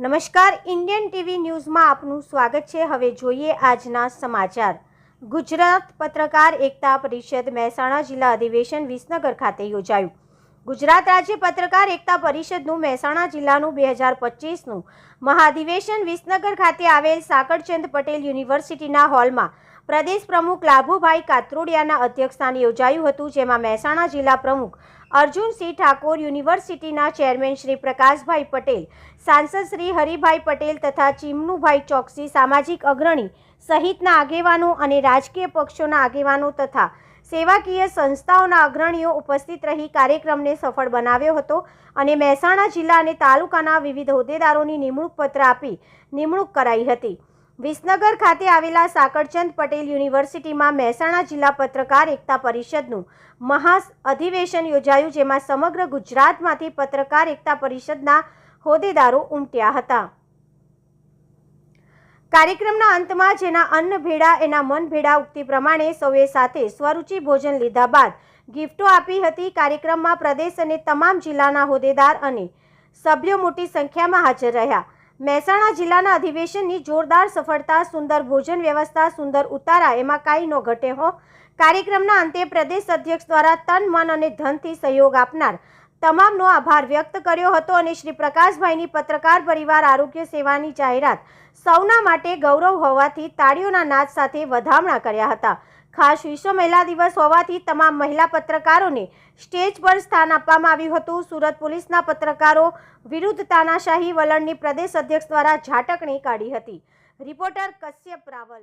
નમસ્કાર, Indian TV ન્યૂઝમાં આપનું સ્વાગત છે. હવે જોઈએ આજના સમાચાર. ગુજરાત પત્રકાર એકતા પરિષદ મહેસાણા જિલ્લા અધિવેશન વિસનગર ખાતે યોજાયું. ગુજરાત રાજ્ય પત્રકાર એકતા પરિષદનું મહેસાણા જિલ્લાનું બે હજાર પચીસનું મહાધિવેશન વિસનગર ખાતે આવેલ સાકરચંદ પટેલ યુનિવર્સિટીના હોલમાં પ્રદેશ પ્રમુખ લાભુભાઈ કાત્રોડિયાના અધ્યક્ષસ્થાને યોજાયું હતું, જેમાં મહેસાણા જિલ્લા પ્રમુખ અર્જુનસિંહ ઠાકોર યુનિવર્સિટીના ચેરમેન શ્રી પ્રકાશભાઈ પટેલ, સાંસદ શ્રી હરિભાઈ પટેલ તથા ચીમનુભાઈ ચોકસી સામાજિક અગ્રણી સહિતના આગેવાનો અને રાજકીય પક્ષોના આગેવાનો તથા સેવાકીય સંસ્થાઓના અગ્રણીઓ ઉપસ્થિત રહી કાર્યક્રમને સફળ બનાવ્યો હતો અને મહેસાણા જિલ્લા અને તાલુકાના વિવિધ હોદ્દેદારોની નિમણૂક પત્ર આપી નિમણૂક કરાઈ હતી. વિસનગર ખાતે આવેલા સાકરચંદ પટેલ યુનિવર્સિટીમાં મહેસાણા જિલ્લા પત્રકાર એકતા પરિષદનું મહા અધિવેશન યોજાયું, જેમાં સમગ્ર ગુજરાતમાંથી પત્રકાર એકતા પરિષદના હોદ્દેદારો ઉમટ્યા હતા. કાર્યક્રમના અંતમાં જેના અન્ન ભેડા એના મન ભેડા ઉક્તિ પ્રમાણે સૌએ સાથે સ્વરૂચિ ભોજન લીધા બાદ ગિફ્ટો આપી હતી. કાર્યક્રમમાં પ્રદેશ અને તમામ જિલ્લાના હોદ્દેદાર અને સભ્યો મોટી સંખ્યામાં હાજર રહ્યા. મહેસાણા જિલ્લાના અધિવેશનની જોરદાર સફળતા, સુંદર ભોજન વ્યવસ્થા, સુંદર ઉતારા એમાં કાંઈ ન ઘટે હો. કાર્યક્રમના અંતે પ્રદેશ અધ્યક્ષ દ્વારા તન, મન અને ધનથી સહયોગ આપનાર તમામનો આભાર વ્યક્ત કર્યો હતો અને શ્રી પ્રકાશભાઈની પત્રકાર પરિવાર આરોગ્ય સેવાની જાહેરાત સૌના માટે ગૌરવ હોવાથી તાળીઓના નાદ સાથે વધામણા કર્યા હતા. ખાસ વિશ્વ મહિલા દિવસ હોવાથી તમામ મહિલા પત્રકારોને સ્ટેજ પર સ્થાન આપવામાં આવ્યું હતું. સુરત પોલીસના પત્રકારો વિરુદ્ધ તાનાશાહી વલણની પ્રદેશ અધ્યક્ષ દ્વારા ઝાટકણી કાઢી હતી. રિપોર્ટર કશ્યપ રાવલ.